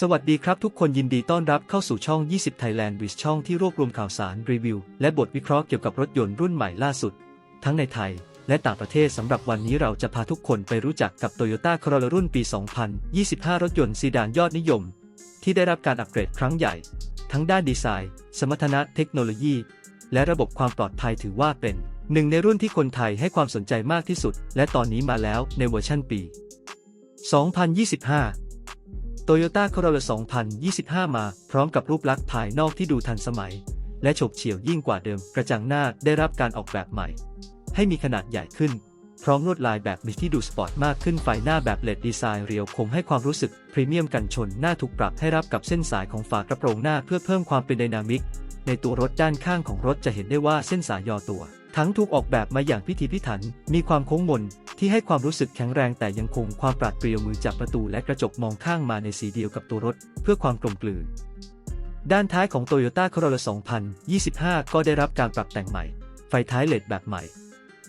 สวัสดีครับทุกคนยินดีต้อนรับเข้าสู่ช่อง 20 Thailand w i z ช่องที่รวบรวมข่าวสารรีวิว และบทวิเคราะห์เกี่ยวกับรถยนต์รุ่นใหม่ล่าสุด ทั้งในไทย และต่างประเทศสำหรับวันนี้เราจะพาทุกคนไปรู้จักกับ Toyota Corolla รุ่นปี 2025 รถยนต์ซีดานยอดนิยม ที่ได้รับการอัปเกรดครั้งใหญ่ ทั้งด้านดีไซน์ สมรรถนะเทคโนโลยี และระบบความปลอดภัยถือว่าเป็น หนึ่งในรุ่นที่คนไทยให้ความสนใจมากที่สุด และตอนนี้มาแล้วในเวอร์ชันปี 2025 Toyota Corolla 2025 มาพร้อมกับรูปลักษณ์ภายนอกที่ดูทันสมัย และฉบเฉี่ยวยิ่งกว่าเดิม กระจังหน้าได้รับการออกแบบใหม่ ให้มีขนาดใหญ่ขึ้น พร้อมลวดลายแบบมีที่ดูสปอร์ตมากขึ้นไฟหน้าแบบเลดดีไซน์เรียวคมให้ความรู้สึกพรีเมียมกันชนหน้าถูกปรับให้รับกับเส้นสายของฝากระโปรงหน้าเพื่อเพิ่มความเป็นไดนามิก ในตัวรถด้านข้างของรถจะเห็นได้ว่าเส้นสายย่อตัว ทั้งถูกออกแบบมาอย่างพิถีพิถัน มีความโค้งมน ที่ให้ความรู้สึกแข็งแรงแต่ยังคงความปราดเปรียวมือจับประตูและกระจกมองข้างมาในสีเดียวกับตัวรถ เพื่อความกลมกลืน ด้านท้ายของ Toyota Corolla 2025 ก็ได้รับการปรับแต่งใหม่ ไฟท้ายเลดแบบใหม่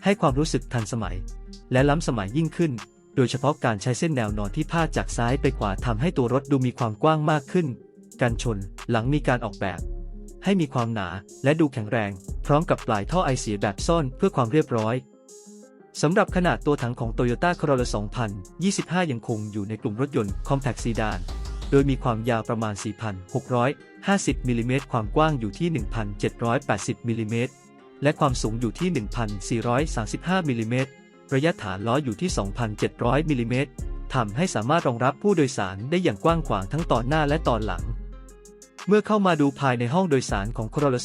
ให้ความรู้สึกทันสมัย และล้ำสมัยยิ่งขึ้น โดยเฉพาะการใช้เส้นแนวนอนที่พาดจากซ้ายไปขวาทำให้ตัวรถดูมีความกว้างมากขึ้น การชนหลังมีการออกแบบ ให้มีความหนาและดูแข็งแรง พร้อมกับปลายท่อไอเสียแบบซ่อนเพื่อความเรียบร้อย สำหรับขนาดตัวถังของ Toyota Corolla 2025 ยังคงอยู่ในกลุ่มรถยนต์ Compact Sedan โดยมีความยาวประมาณ 4,650 มิลลิเมตร ความกว้างอยู่ที่ 1,780 มิลลิเมตร และความสูงอยู่ที่ 1,435 มิลลิเมตร ระยะฐานล้ออยู่ที่ 2,700 มิลลิเมตร ทำให้สามารถรองรับผู้โดยสารได้อย่างกว้างขวางทั้งตอนหน้าและตอนหลัง เมื่อเข้ามาดูภายในห้องโดยสารของ Corolla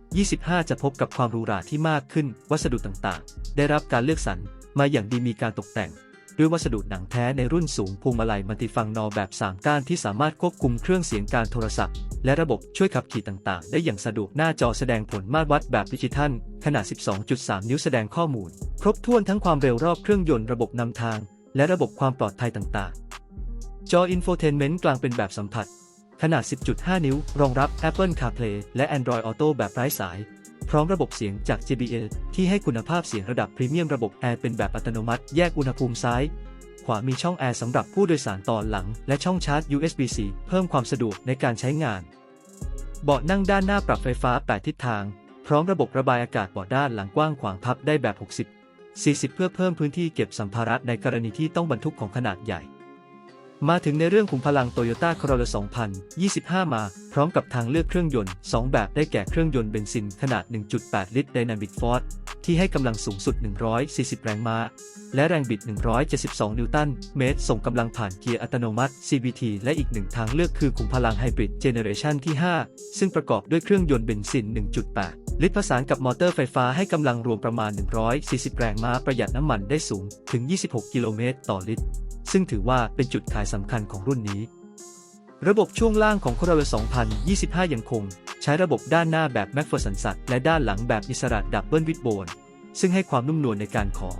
2025 จะพบกับความหรูหราที่มากขึ้น วัสดุต่างๆ ได้รับการเลือกสรรมาอย่างดีมีการตกแต่ง ด้วยวัสดุหนังแท้ในรุ่นสูงพวงมาลัยมัลติฟังนอแบบ3ก้านที่สามารถควบคุมเครื่องเสียงการโทรศัพท์ และระบบช่วยขับขี่ต่างๆ ได้อย่างสะดวกหน้าจอแสดงผลมาตรวัดแบบดิจิทัล ขนาด 12.3 นิ้วแสดงข้อมูล ครบถ้วนทั้งความเร็วรอบเครื่องยนต์ระบบนำทาง และระบบความปลอดภัยต่างๆ จออินโฟเทนเมนต์กลางเป็นแบบสัมผัส ขนาด 10.5 นิ้ว รองรับ Apple CarPlay และ Android Auto แบบไร้สาย พร้อมระบบเสียงจาก JBL ที่ให้คุณภาพเสียงระดับพรีเมียมระบบแอร์เป็นแบบอัตโนมัติ แยกอุณหภูมิซ้าย ขวามีช่องแอร์สำหรับผู้โดยสารตอนหลัง และช่องชาร์จ USB-C เพิ่มความสะดวกในการใช้งาน เบาะนั่งด้านหน้าปรับไฟฟ้า 8 ทิศทาง พร้อมระบบระบายอากาศเบาะด้านหลังกว้างขวางพับได้แบบ 60 40 เพื่อเพิ่มพื้นที่เก็บสัมภาระในกรณีที่ต้องบรรทุกของขนาดใหญ่ มาถึงในเรื่องขุมพลัง Toyota Corolla 2025 มา พร้อมกับทางเลือกเครื่องยนต์ 2 แบบได้แก่เครื่องยนต์เบนซินขนาด 1.8 ลิตร Dynamic Force ที่ให้กำลังสูงสุด 140 แรงม้า และแรงบิด 172 นิวตันเมตร ส่งกำลังผ่านเกียร์อัตโนมัติ CVT และอีกหนึ่งทางเลือกคือขุมพลังไฮบริดเจเนเรชันที่ 5 ซึ่งประกอบด้วยเครื่องยนต์เบนซิน 1.8 ลิตรผสานกับมอเตอร์ไฟฟ้าให้กำลังรวมประมาณ 140 แรงม้าประหยัดน้ำมันได้สูงถึง 26 กิโลเมตรต่อลิตร ซึ่งถือว่าเป็นจุดขายสำคัญของรุ่นนี้ ระบบช่วงล่างของ Corolla 2025 ยังคง ใช้ระบบด้านหน้าแบบ m a c p h e r s o n สัตและด้านหลังแบบอิสระดับเบิลวิดโบนซึ่งให้ความนุ่มนวลในการขอ